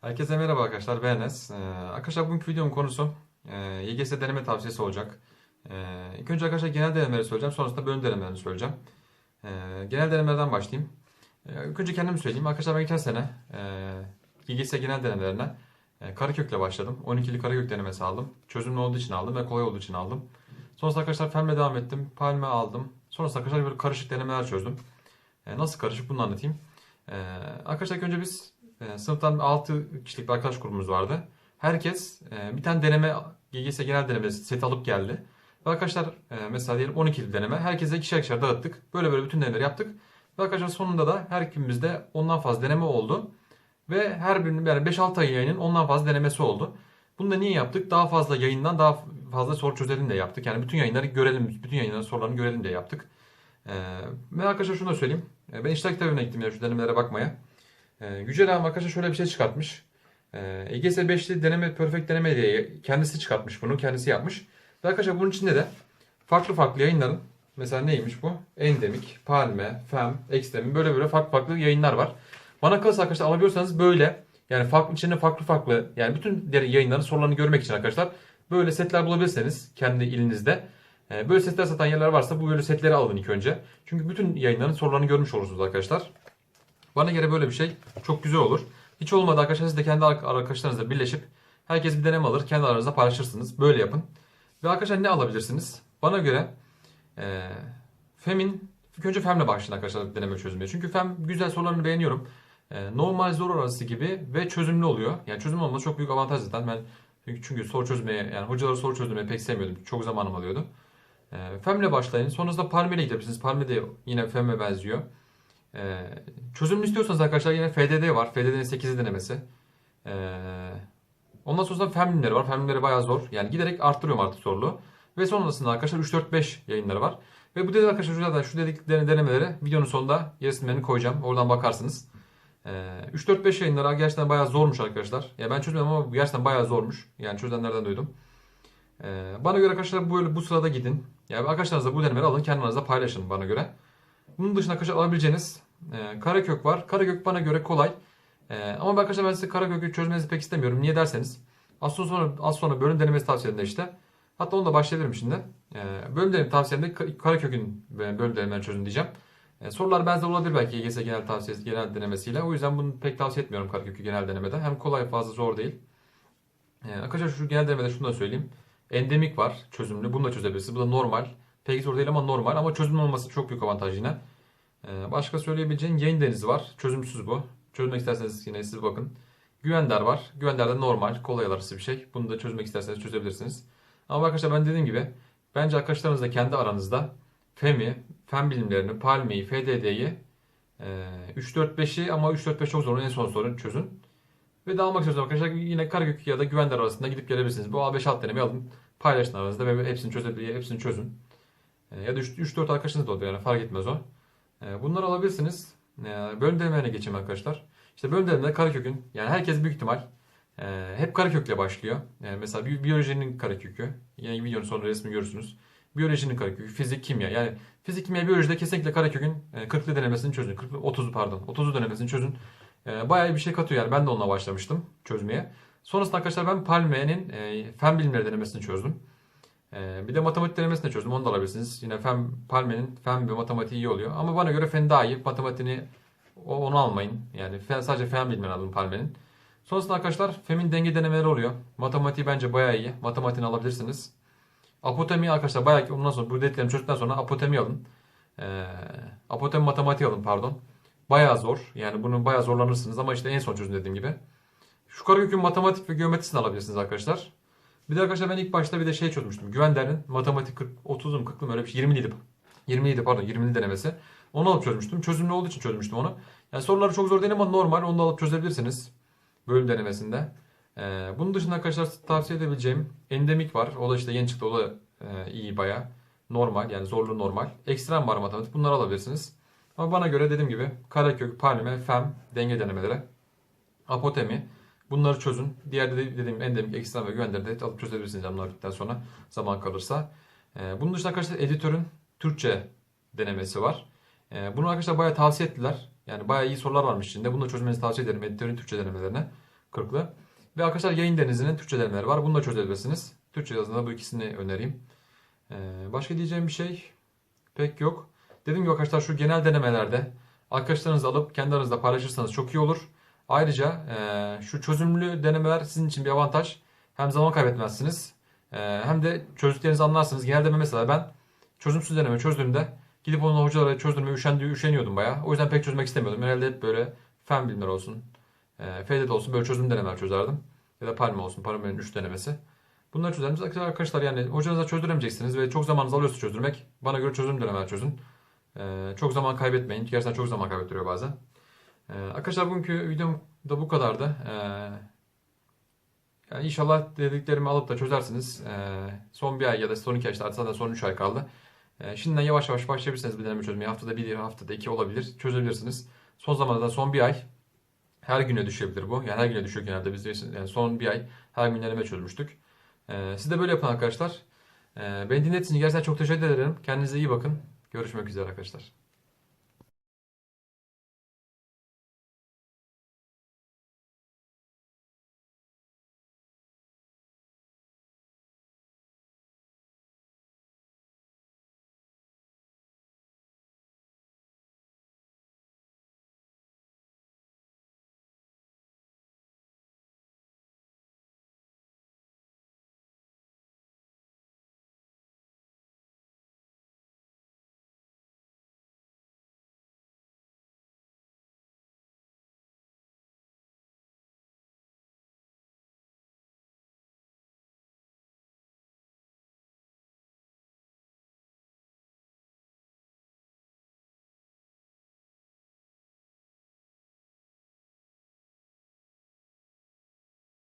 Herkese merhaba arkadaşlar ben Enes. Ee, arkadaşlar bugünkü videomun konusu e, YGS deneme tavsiyesi olacak. Ee, ilk önce arkadaşlar genel denemeleri söyleyeceğim. Sonrasında bölüm denemelerini söyleyeceğim. Ee, genel denemelerden başlayayım. Ee, ilk önce kendimi söyleyeyim. Arkadaşlar ben geçen sene e, YGS genel denemelerine e, Karakök'le başladım. 12'li Karakök denemesi aldım. Çözümlü olduğu için aldım ve kolay olduğu için aldım. Sonrasında arkadaşlar Fem'le devam ettim. Palme aldım. Sonrasında arkadaşlar böyle karışık denemeler çözdüm. E, nasıl karışık bunu anlatayım. E, arkadaşlar önce biz e, sınıftan 6 kişilik bir arkadaş grubumuz vardı. Herkes e, bir tane deneme, GGS genel deneme seti alıp geldi. Ve arkadaşlar e, mesela diyelim 12'li deneme. Herkese ikişer ikişer dağıttık. Böyle böyle bütün denemeleri yaptık. Ve arkadaşlar sonunda da her kimimizde ondan fazla deneme oldu. Ve her birinin yani 5-6 ay yayının ondan fazla denemesi oldu. Bunu da niye yaptık? Daha fazla yayından daha fazla soru çözelim de yaptık. Yani bütün yayınları görelim, bütün yayınların sorularını görelim diye yaptık. Ee, ve arkadaşlar şunu da söyleyeyim. Ee, Ben işler kitabına gittim ya şu denemelere bakmaya. Ee, Yücel abi arkadaşlar şöyle bir şey çıkartmış. Ee, EGS 5'li deneme, perfect deneme diye kendisi çıkartmış bunu, kendisi yapmış. Ve arkadaşlar bunun içinde de farklı farklı yayınların, mesela neymiş bu? Endemik, Palme, Fem, Extreme böyle böyle farklı farklı yayınlar var. Bana kalırsa arkadaşlar alabiliyorsanız böyle yani farklı içinde farklı farklı yani bütün yayınların sorularını görmek için arkadaşlar böyle setler bulabilirseniz kendi ilinizde. Ee, Böyle setler satan yerler varsa bu böyle setleri alın ilk önce. Çünkü bütün yayınların sorularını görmüş olursunuz arkadaşlar. Bana göre böyle bir şey çok güzel olur. Hiç olmadı arkadaşlar siz de kendi ar- arkadaşlarınızla birleşip herkes bir deneme alır. Kendi aranızda paylaşırsınız. Böyle yapın. Ve arkadaşlar ne alabilirsiniz? Bana göre e, FEM'in önce FEM'le başlayın arkadaşlar deneme çözmeye. Çünkü FEM güzel sorularını beğeniyorum. E, normal zor arası gibi ve çözümlü oluyor. Yani çözüm olması çok büyük avantaj zaten. Ben çünkü, çünkü soru çözmeye yani hocaları soru çözmeyi pek sevmiyordum. Çok zamanım alıyordu. E, FEM'le başlayın. Sonrasında Palme'yle gidebilirsiniz. Palme de yine FEM'e benziyor. Ee, çözümlü istiyorsanız arkadaşlar yine FDD var. FDD'nin 8'i denemesi. Ee, ondan sonra Femlimleri var. Femlimleri bayağı zor. Yani giderek arttırıyorum artık zorluğu. Ve sonrasında arkadaşlar 3-4-5 yayınları var. Ve bu dedi arkadaşlar zaten şu dedikleri denemeleri videonun sonunda resimlerini koyacağım. Oradan bakarsınız. Ee, 3-4-5 yayınları gerçekten bayağı zormuş arkadaşlar. Ya ben çözmedim ama gerçekten bayağı zormuş. Yani çözenlerden duydum. Ee, bana göre arkadaşlar böyle bu sırada gidin. Yani arkadaşlarınızla bu denemeleri alın. Kendinizle paylaşın bana göre. Bunun dışında arkadaşlar alabileceğiniz e, Karakök var. Karakök bana göre kolay. E, ama arkadaşlar ben size Karakök'ü çözmenizi pek istemiyorum. Niye derseniz az sonra, az sonra bölüm denemesi tavsiyelerinde işte. Hatta onu da başlayabilirim şimdi. E, bölüm deneme tavsiyelerinde Ka- Karakök'ün e, bölüm denemelerini çözün diyeceğim. E, sorular benzer olabilir belki YGS genel tavsiyesi genel denemesiyle. O yüzden bunu pek tavsiye etmiyorum Karakök'ü genel denemede. Hem kolay fazla zor değil. E, arkadaşlar şu genel denemede şunu da söyleyeyim. Endemik var çözümlü. Bunu da çözebilirsiniz. Bu da normal. Pek zor değil ama normal. Ama çözümlü olması çok büyük avantaj yine. Ee, Başka söyleyebileceğim yayın denizi var. Çözümsüz bu. Çözmek isterseniz yine siz bakın. Güvender var. Güvender de normal, kolay arası bir şey. Bunu da çözmek isterseniz çözebilirsiniz. Ama arkadaşlar ben dediğim gibi bence arkadaşlarınızla kendi aranızda FEM'i, fen bilimlerini, Palme'yi, FDD'yi 3-4-5'i ama 3-4-5 çok zor. En son sorun çözün. Ve dağılmak istiyorsanız arkadaşlar yine Karagök ya da Güvender arasında gidip gelebilirsiniz. Bu A5 alt denemeyi alın. Paylaşın aranızda ve hepsini çözebilir, hepsini çözün. Ee, Ya da 3-4 arkadaşınız da olur yani fark etmez o. Ee, Bunları alabilirsiniz. Ee, Bölüm denemelerine geçeyim arkadaşlar. İşte bölüm denemeleri Karakök'ün yani herkes büyük ihtimal e, hep Karakök'le başlıyor. Yani mesela bi- biyolojinin Karakök'ü. Yani videonun sonunda resmi görürsünüz. Biyolojinin Karakök'ü, fizik, kimya. Yani fizik, kimya, biyolojide kesinlikle Karakök'ün e, 40'lı denemesini çözün. 40'lı, 30'u pardon. 30'u denemesini çözün. E, Bayağı bir şey katıyor yani. Ben de onunla başlamıştım çözmeye. Sonrasında arkadaşlar ben Palme'nin e, fen bilimleri denemesini çözdüm. Ee, bir de matematik denemesini de çözdüm. Onu da alabilirsiniz. Yine fen, Palme'nin fen ve matematiği iyi oluyor. Ama bana göre fen daha iyi. Matematiğini onu almayın. Yani fen, sadece fen bilmeni alın Palme'nin. Sonrasında arkadaşlar FEM'in denge denemeleri oluyor. Matematiği bence bayağı iyi. Matematiğini alabilirsiniz. Apotemi arkadaşlar bayağı ondan sonra bu dediklerimi çözdükten sonra apotemi alın. Ee, apotemi matematiği alın pardon. Bayağı zor. Yani bunu bayağı zorlanırsınız ama işte en son çözün dediğim gibi. Şu Karagök'ün matematik ve geometrisini alabilirsiniz arkadaşlar. Bir de arkadaşlar ben ilk başta bir de şey çözmüştüm. Güvender'in matematik 40, 30'um 40'ım öyle bir şey 20'liydi. 20'ydi pardon 20'li denemesi. Onu alıp çözmüştüm. Çözümlü olduğu için çözmüştüm onu. Yani soruları çok zor değil ama normal. Onu da alıp çözebilirsiniz. Bölüm denemesinde. Ee, bunun dışında arkadaşlar tavsiye edebileceğim endemik var. O da işte yeni çıktı. O da e, iyi baya. Normal yani zorluğu normal. Ekstrem var matematik. Bunları alabilirsiniz. Ama bana göre dediğim gibi karekök, palme, fem, denge denemeleri, apotemi, Bunları çözün. Diğer de dediğim endemik, ekstrem ve güvenleri de alıp çözebilirsiniz bunlar bittikten sonra zaman kalırsa. Ee, bunun dışında arkadaşlar editörün Türkçe denemesi var. Ee, bunu arkadaşlar bayağı tavsiye ettiler. Yani bayağı iyi sorular varmış içinde. Bunu da çözmenizi tavsiye ederim editörün Türkçe denemelerini. 40'lı. Ve arkadaşlar yayın denizinin Türkçe denemeleri var. Bunu da çözebilirsiniz. Türkçe yazında bu ikisini önereyim. Ee, başka diyeceğim bir şey pek yok. Dediğim gibi arkadaşlar şu genel denemelerde arkadaşlarınızı alıp kendi aranızda paylaşırsanız çok iyi olur. Ayrıca e, şu çözümlü denemeler sizin için bir avantaj. Hem zaman kaybetmezsiniz e, hem de çözdüklerinizi anlarsınız. Genel deneme mesela ben çözümsüz deneme çözdüğümde gidip onu hocalara çözdürmeye üşendi, üşeniyordum bayağı. O yüzden pek çözmek istemiyordum. Genelde hep böyle fen bilimleri olsun, e, FEDET olsun böyle çözüm denemeler çözerdim. Ya da Palme olsun, Palme'nin 3 denemesi. Bunları çözeriz. Arkadaşlar yani hocanıza çözdüremeyeceksiniz ve çok zamanınızı alıyorsa çözdürmek. Bana göre çözüm denemeler çözün. Ee, çok zaman kaybetmeyin. Gerçekten çok zaman kaybettiriyor bazen. Ee, arkadaşlar bugünkü videom da bu kadardı. Ee, yani inşallah dediklerimi alıp da çözersiniz. Ee, son bir ay ya da son iki ay işte artık zaten son üç ay kaldı. Ee, şimdiden yavaş yavaş başlayabilirsiniz bir deneme çözmeye. Haftada bir, haftada iki olabilir. Çözebilirsiniz. Son zamanlarda son bir ay her güne düşebilir bu. Yani her güne düşüyor genelde. Biz yani son bir ay her gün deneme çözmüştük. Ee, siz de böyle yapın arkadaşlar. Ee, beni dinlediğiniz için gerçekten çok teşekkür ederim. Kendinize iyi bakın. Görüşmek üzere arkadaşlar.